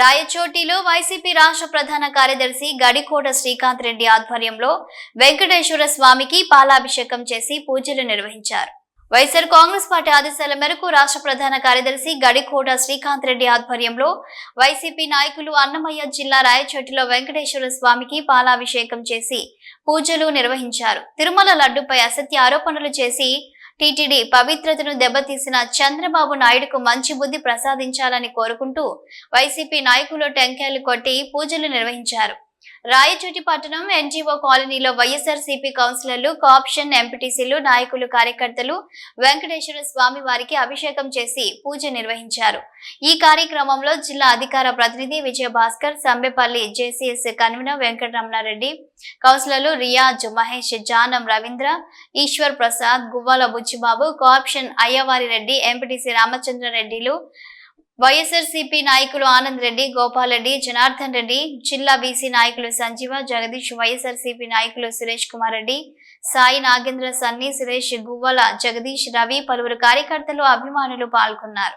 రాయచోటిలో YCP రాష్ట్ర ప్రధాన కార్యదర్శి గడికోట శ్రీకాంత్ రెడ్డి ఆధ్వర్యంలో వెంకటేశ్వర స్వామికి పాలాభిషేకం చేసి పూజలు నిర్వహించారు. వైఎస్ఆర్ కాంగ్రెస్ పార్టీ ఆదేశాల మేరకు రాష్ట్ర ప్రధాన కార్యదర్శి గడికోట శ్రీకాంత్ రెడ్డి ఆధ్వర్యంలో వైసీపీ నాయకులు అన్నమయ్య జిల్లా రాయచోటిలో వెంకటేశ్వర స్వామికి పాలాభిషేకం చేసి పూజలు నిర్వహించారు. తిరుమల లడ్డుపై అసత్య ఆరోపణలు చేసి టీటీడీ పవిత్రతను దెబ్బతీసిన చంద్రబాబు నాయుడుకు మంచి బుద్ధి ప్రసాదించాలని కోరుకుంటూ వైసీపీ నాయకులు టెంకాయలు కొట్టి పూజలు నిర్వహించారు. రాయచోటి పట్టణం ఎన్జీఓ కాలనీలో వైఎస్ఆర్ సిపి కౌన్సిలర్లు కాప్షన్ ఎంపీటీసీలు నాయకులు కార్యకర్తలు వెంకటేశ్వర స్వామి వారికి అభిషేకం చేసి పూజ నిర్వహించారు. ఈ కార్యక్రమంలో జిల్లా అధికార ప్రతినిధి విజయ భాస్కర్ సంబెపల్లి జేసీఎస్ కన్వీనర్ వెంకటరమణారెడ్డి కౌన్సిలర్లు రియాజ్ మహేష్ జానం రవీంద్ర ఈశ్వర్ ప్రసాద్ గువ్వాల బుచ్చిబాబు కాప్షన్ అయ్యవారి రెడ్డి ఎంపీటీసీ రామచంద్రారెడ్డిలు వైఎస్ఆర్సీపీ నాయకులు ఆనంద్ రెడ్డి గోపాల్ రెడ్డి జనార్దన్ రెడ్డి జిల్లా బీసీ నాయకులు సంజీవ జగదీష్ వైఎస్ఆర్సీపీ నాయకులు సురేష్ కుమార్ రెడ్డి సాయి నాగేంద్ర సన్ని సురేష్ గువ్వల జగదీష్ రవి పలువురు కార్యకర్తలు అభిమానులు పాల్గొన్నారు.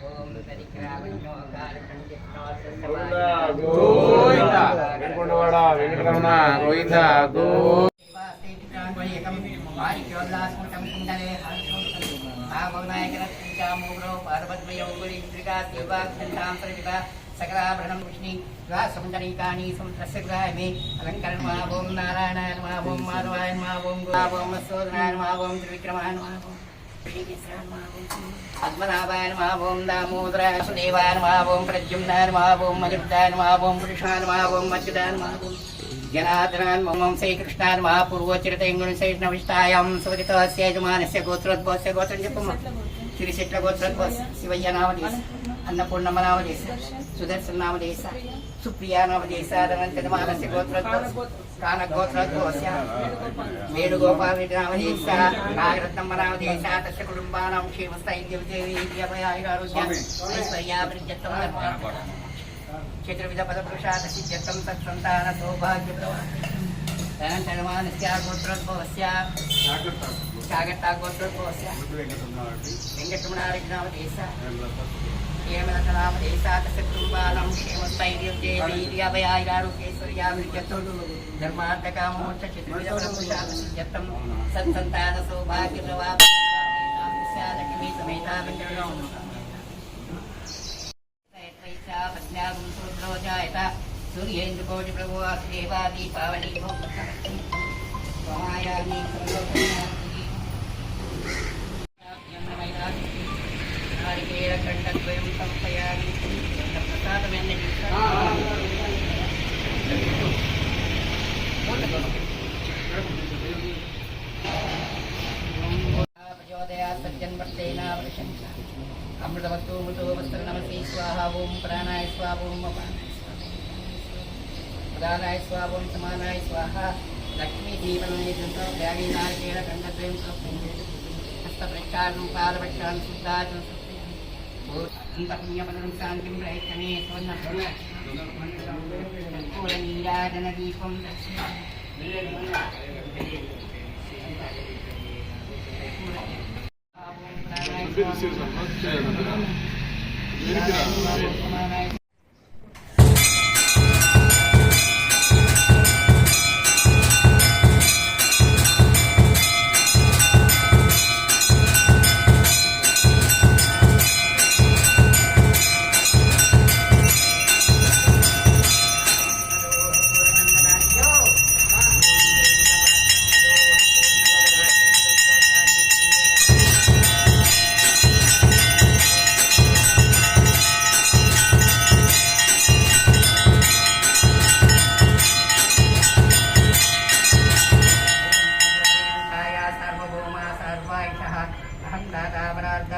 గోవింద ఏడుకొండవాడ వెంకటరమణ గోవింద గోవింద మహారక్షక ఆపద్వాంధవ గోవింద గోవింద గోవింద గోవింద ఏడుకొండవాడ వెంకటరమణ గోవింద గోవింద సకలాభరణం విష్ణి సముదరీకాని సముద్రస్య గురాయమే అలంకరణ మా ఓం నారాయణాయ మా ఓం మాధవాయ మా ఓం ఓం సోదరాయ మా మా ఓం పద్మనాభాయ మా ఓం దామోదరాయ సుదేవాయ మా ఓం ప్రద్యుమ్నాయ మా ఓం మధుర్దాయ మా ఓం పురుషాయ మా ఓం మధ్యుదాయ మా ఓం జనార్దనాన్ మమం శ్రీకృష్ణాన్ మహాపూర్వోచ్చరితేంగుణశేషణవిష్టాయాం సువరితస్య యజమానస్య గోత్రోద్భవస్య గోత్రం చెప్పమ్మ తిరిశెట్ల గోత్రోద్భవస్ శివయ్య నామదేశ అన్నపూర్ణమ్మ నామదేశ సుదర్శన నామదేశ సుప్రియా నామదేశ అనంతమానస్య గోత్రోద్భవస్ కాన గోత్రోద్భవస్య వేణుగోపాల్ నామదేశ నాగరత్నమ్మ నామదేశ తస్య కుటుంబానాం క్షేమస్థైర్యం చతుర్విధ పదపురుషాత సిద్ధ్యత్వం తత్సంతాన సౌభాగ్య ప్రవాహమానస్య గోత్రోద్భవస్య జాగ్రత్త గోత్రోద్భవస్య వెంకటరమణారెడ్డినామదేశ కేమలతనామదేశ తస్య కుటుంబానం క్షేమస్థైర్యం దేవీర్యాభయారోగ్యేశ్వర్యాభివృద్ధ్యత్వం ధర్మార్థకామోక్ష చతుర్విధ పదపురుషాత సిద్ధ్యత్వం సత్సంతాన సౌభాగ్య ప్రవాహ సమేత వెంకటరమణ సూర్యేంద్రకోటి ప్రభు దేవా దీపావళి అమృతవస్తు మృతో వస్త్ర నమసి స్వాహ ఓం ప్రాణాయ స్వాహ ఓం అపానాయ స్వాహ ప్రధానాయ స్వాహ ఓం సమానాయ స్వాహ లక్ష్మీ జీవనాయ త్యాగీ నారికేళ ఖండద్వయం హస్త ప్రక్షాళనం పాదపక్షాలను శుద్ధాచం పుణ్యపదం శాంతిం ప్రయత్నమే స్వర్ణ నీరాజన దీపం శ్రీ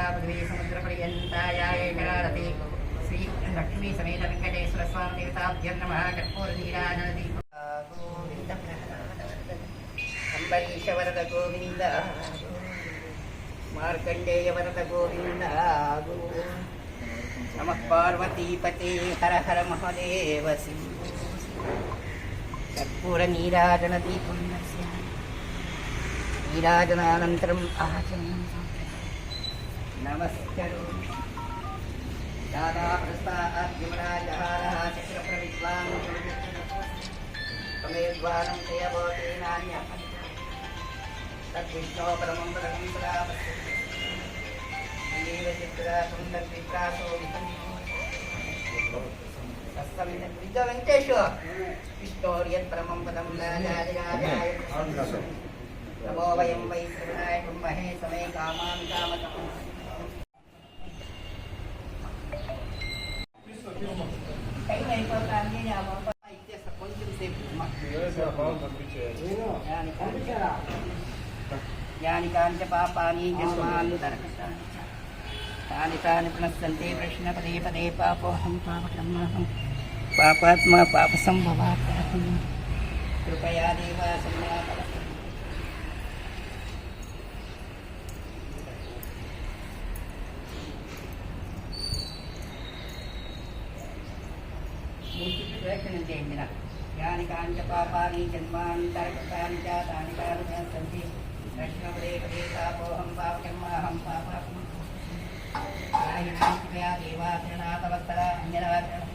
దాతాపరార్గా పృథివీ సముద్ర పర్యంతాయ ఏకరారతి శ్రీ లక్ష్మీ సమేత వెంకటేశ్వర స్వామి దేవతాభ్యం నమ కర్పూర నీరాజనది గోవింద అంబరీష వరద గోవింద మార్కండేయ వరద గోవింద నమ పార్వతీపతే హర హర మహాదేవ శివ కర్పూర నీరాజన దీపం నీరాజనానంతరం ఆచమనం నమస్కరు దాదా ప్రస్తాద్యుమరాజహారः చక్రప్రవిద్వాన్ తమేద్వారం చేయబోతే నాణ్య తద్విష్ణో పరమం యాని కాంచ- యాని కాంచ పాపాని చ. తాని తాని పునస్సంతే ప్రశ్న పదే పదే పాపోహం పాపకర్మాహం పాపాత్మా పాప సంభవాత్ కృపయా దేవా సంజ్ఞాపన ప్రయత్నం చేయండి నాకు. యాని కాంచ పాపాని జన్మాని తరకటాని చ తాని తాని సంతి ప్రశ్న పదే పదే పాపోహం పాపకర్మాహం పాపాత్మ దేవాచరణాతవత్తర అంజనాచరణ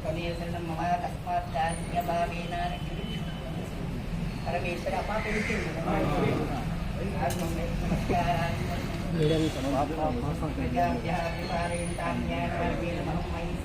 త్వమేవ శరణం మమ తస్మాత్ చార్యభావేన పరమేశ్వర పాప అనేక